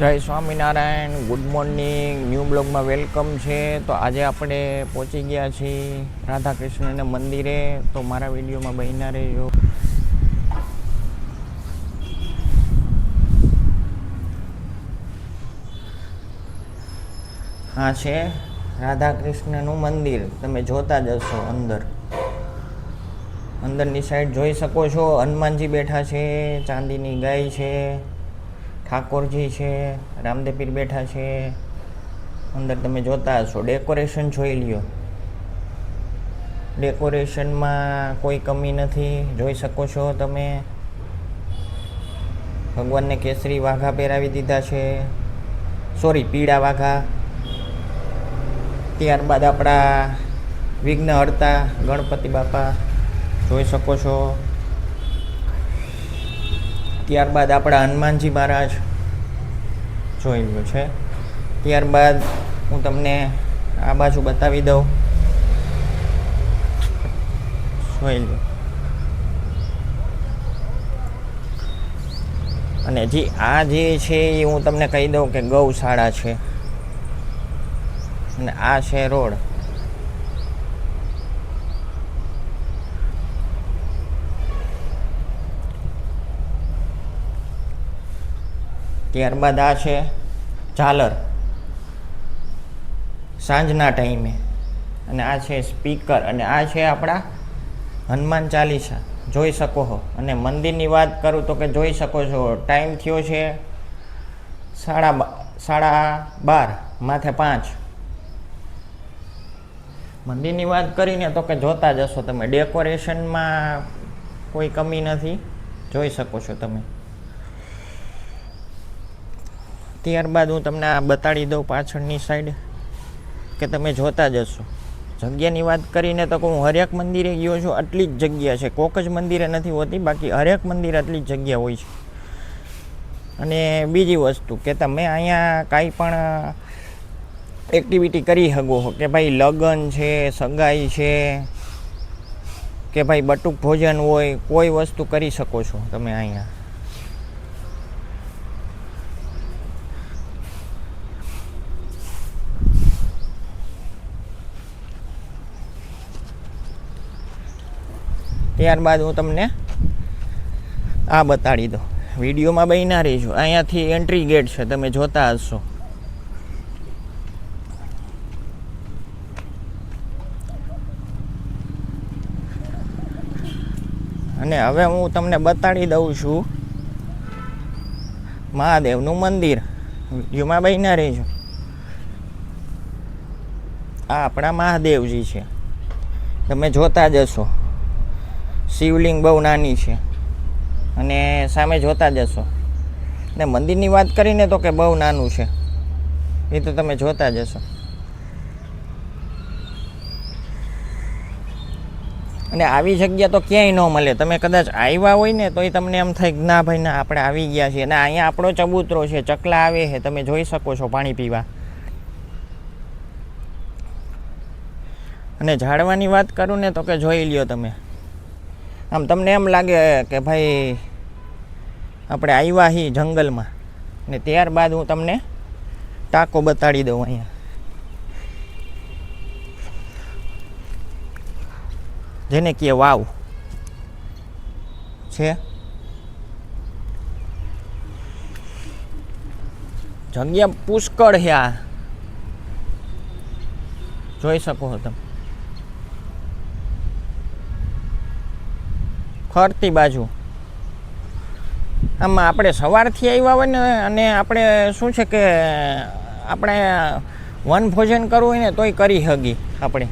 જય Swaminarayan good morning new બ્લોગમાં welcome છે. તો આજે આપણે પહોંચી ગયા છીએ રાધા કૃષ્ણના મંદિરે. તો મારા વિડીયોમાં બહીના રહેજો. હા, છે રાધા કૃષ્ણનું મંદિર. તમે જોતા જ હશો અંદર. અંદરની સાઈડ જોઈ શકો છો. હનુમાનજી બેઠા છે, ચાંદીની ગાય છે. ઠાકોરજી છે, રામદેવ પીર બેઠા છે. અંદર તમે જોતા હશો ડેકોરેશન જોઈ લ્યો. ડેકોરેશનમાં કોઈ કમી નથી, જોઈ શકો છો તમે. ભગવાનને કેસરી વાઘા પહેરાવી દીધા છે. સોરી પીળા વાઘા. ત્યારબાદ આપણા વિઘ્નહર્તા ગણપતિ બાપા, જોઈ શકો છો. ત્યારબાદ આપણા હનુમાનજી મહારાજ જોઈ લો છે. ત્યારબાદ હું તમને આ બાજુ બતાવી દઉં. જોઈ લો અને જે આ જે છે એ હું તમને કહી દઉં કે ગૌશાળા છે. અને આ છે રોડ. ત્યારબાદ આ છે ઝાલર. સાંજના ટાઈમે. અને આ છે સ્પીકર. અને આ છે આપણા હનુમાન ચાલીસા. જોઈ શકો છો અને મંદિરની વાત કરું તો કે જોઈ શકો છો. ટાઈમ થયો છે સાડા સાડા બાર, માથે પાંચ. મંદિરની વાત કરીને તો કે જોતા જશો તમે. ડેકોરેશનમાં કોઈ કમી નથી. જોઈ શકો છો તમે. ત્યારબાદ હું તમને આ બતાડી દઉં પાછળની સાઈડ કે તમે જોતા જશો જગ્યાની વાત કરીને તો હું હરેક મંદિરે ગયો છું, આટલી જ જગ્યા છે. કોક જ મંદિરે નથી હોતી, બાકી હરેક મંદિર આટલી જ જગ્યા હોય છે. અને બીજી વસ્તુ કે તમે અહીંયા કાંઈ પણ એક્ટિવિટી કરી શકો કે ભાઈ લગ્ન છે, સગાઈ છે, કે ભાઈ બટુક ભોજન હોય, કોઈ વસ્તુ કરી શકો છો તમે અહીંયા. ત્યારબાદ હું તમને આ બતાડી દઉં. વિડીયોમાં બહીના રહીશું અહીંયાથી એન્ટ્રી ગેટ છે. તમે જોતા હશો. અને હવે હું તમને બતાડી દઉં છું મહાદેવનું મંદિર. વિડીયોમાં બહીના રહીશું આ આપણા મહાદેવજી છે. તમે જોતા જશો શિવલિંગ બહુ નાની છે. અને સામે જોતા જશો. ને મંદિરની વાત કરીને તો કે બહુ નાનું છે. એ તો તમે જોતા જશો. અને આવી જગ્યા તો ક્યાંય ન મળે. તમે કદાચ આવ્યા હોય ને તો એ તમને એમ થાય કે ના ભાઈ, ના, આપણે આવી ગયા છીએ. અને અહીંયા આપણો ચબૂતરો છે, ચકલા આવે છે. તમે જોઈ શકો છો પાણી પીવા. અને ઝાડવાની વાત કરું ને તો કે જોઈ લ્યો તમે. આમ તમને એમ લાગે કે ભાઈ, આપણે આવ્યા હી જંગલમાં. ને ત્યારબાદ હું તમને ટાંકો બતાડી દઉં અહીંયા. જેને કહે વાવ છે. જગ્યા પુષ્કળ છે આ. જોઈ શકો તમે. ફરતી બાજુ. આમાં આપણે સવારથી આવ્યા હોય ને, અને આપણે શું છે કે, આપણે વન ભોજન કરવું હોય ને, તોય કરી હગી આપણે.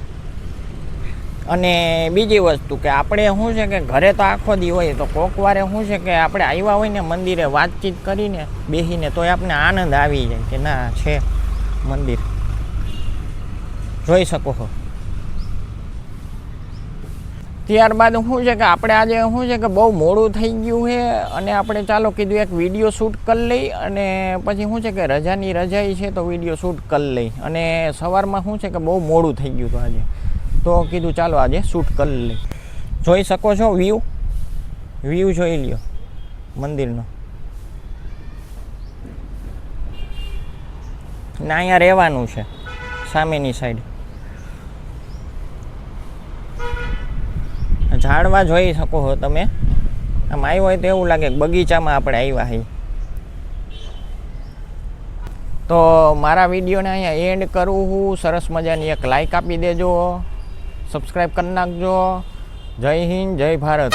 અને બીજી વસ્તુ કે આપણે શું છે કે, ઘરે તો આખો દી હોય, તો કોક વારે શું છે કે, આપણે આવ્યા હોય ને, મંદિરે વાતચીત કરીને બેસીને તોય આપણે આનંદ આવી જાય કે ના, છે મંદિર. જોઈ શકો છો. ત્યારબાદ શું છે કે આપણે આજે શું છે કે બહુ મોડું થઈ ગયું છે અને આપણે ચાલો કીધું એક વીડિયો શૂટ કરી લઈ અને પછી શું છે કે રજાની રજાઈ છે તો વીડિયો શૂટ કરી લઈ. અને સવારમાં શું છે કે બહુ મોડું થઈ ગયું હતું આજે. તો કીધું ચાલો આજે શૂટ કરી લઈ. જોઈ શકો છો વ્યૂ વ્યૂ જોઈ લ્યો મંદિરનો. ના, અહીંયા રહેવાનું છે સામેની સાઈડ ઝાડવા જોઈ શકો છો તમે. આમ આવ્યો હોય તો એવું લાગે બગીચામાં આપણે આવ્યા છીએ તો મારા વિડીયોને અહીંયા એન્ડ કરું હું. સરસ મજાની એક લાઇક આપી દેજો. સબસ્ક્રાઈબ કરી નાખજો. જય હિન્દ, જય ભારત.